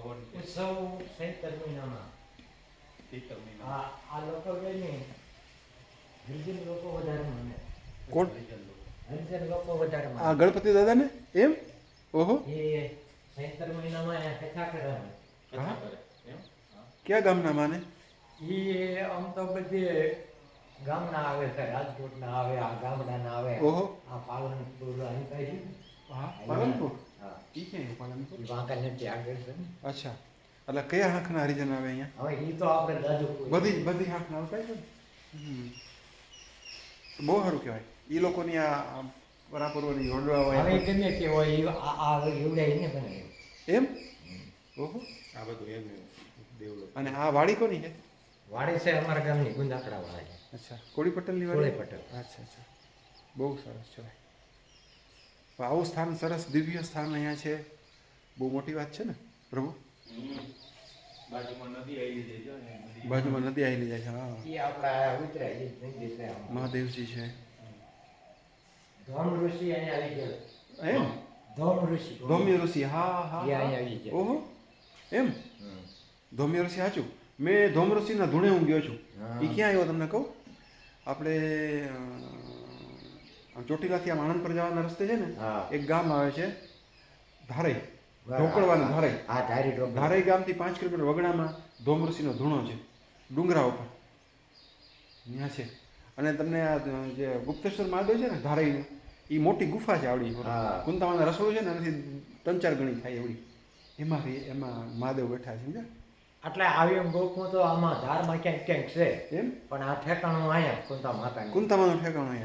ઉત્સવ સૈતર મહિનામાં ચૈત્ર મહિના આ આ લોકો કે નહીં હરિજન લોકો વધારે મને કોણ હરિજન લોકો. હરિજન લોકો વધારે આ ગણપતિ દાદા ને એમ ઓહો એ સૈતર મહિનામાં કથા કરે કથા હા. કરે ક્યાં ગામના માને એ આમ તો બધે ગામના આવે છે રાજકોટના આવે આ ગામડાના આવે ઓહો આ પાલનપુર અહીં કઈ હા પાલનપુર હા ઈ ક્યાં પાલનપુર એ વાંકાનેરથી આગળ છે ને. અચ્છા. એટલે કયા હાંખના હરિજન આવે અહીંયા? હવે એ તો આપણે દાદુ બધી બધી હાંખના આવતા છે બહુ સારું કહેવાય. એ લોકોની આ હવે હોય ગમે તે હોય આ આ એવડાય ને બનાવ્યું એમ. ઓહો. આ બધું એમ ડેવલપ અને આ વાડી કોની છે? વાડી છે અમારા ગામની ગુંદાકડા વાળી અચ્છા. કોળી પટેલની કોળી વાડી પટેલ. અચ્છા અચ્છા. બહુ સરસ છે ભાઈ આવું સ્થાન સરસ દિવ્ય સ્થાન અહીંયા છે. બહુ મોટી વાત છે ને પ્રભુ? બાજુમાં નદી આવી જાય છે ને નદી. બાજુમાં નદી આવેલી જાય છે હા. મહાદેવજી છે. ધોમ ઋષિ અહીંયા આવી ગયા. એમ? ધોમ ઋષિ. ધૌમ્ય ઋષિ હા હા આવી ગયા. ઓહો એમ? ધોમ્ય ઋષિ સાચું. મેં ધૌમ ઋષિના ધૂણે હું ગયો છું. એ ક્યાં આવ્યો તમને કહું? આપણે ચોટીલાથી આમ આણંદ પર જવાના રસ્તે છે ને. એક ગામ આવે છે ધારઈ ઢોકળવાનું ધારઈ. હા ધારી ધારાઈ ગામથી પાંચ કિલોમીટર વગડામાં ધોમરસીનો ધૂણો છે ડુંગરા ઉપર. ત્યાં છે. અને તમને આ જે ગુપ્તેશ્વર મહાદેવ છે ને ધારઈનું એ મોટી ગુફા છે આવડી હા. કુંતામાના રસોડું છે ને એનાથી ત્રણ ચાર ગણી થાય એવડી. એમાંથી એમાં મહાદેવ બેઠા છે સમજ્યા? એટલે આવી એમ ગોખું તો આમાં ધારમાં ક્યાંક ક્યાંક છે. એમ? પણ આ ઠેકાણું અહીંયા કુંતા માતા કુંતામાનું ઠેકાણું અહીંયા.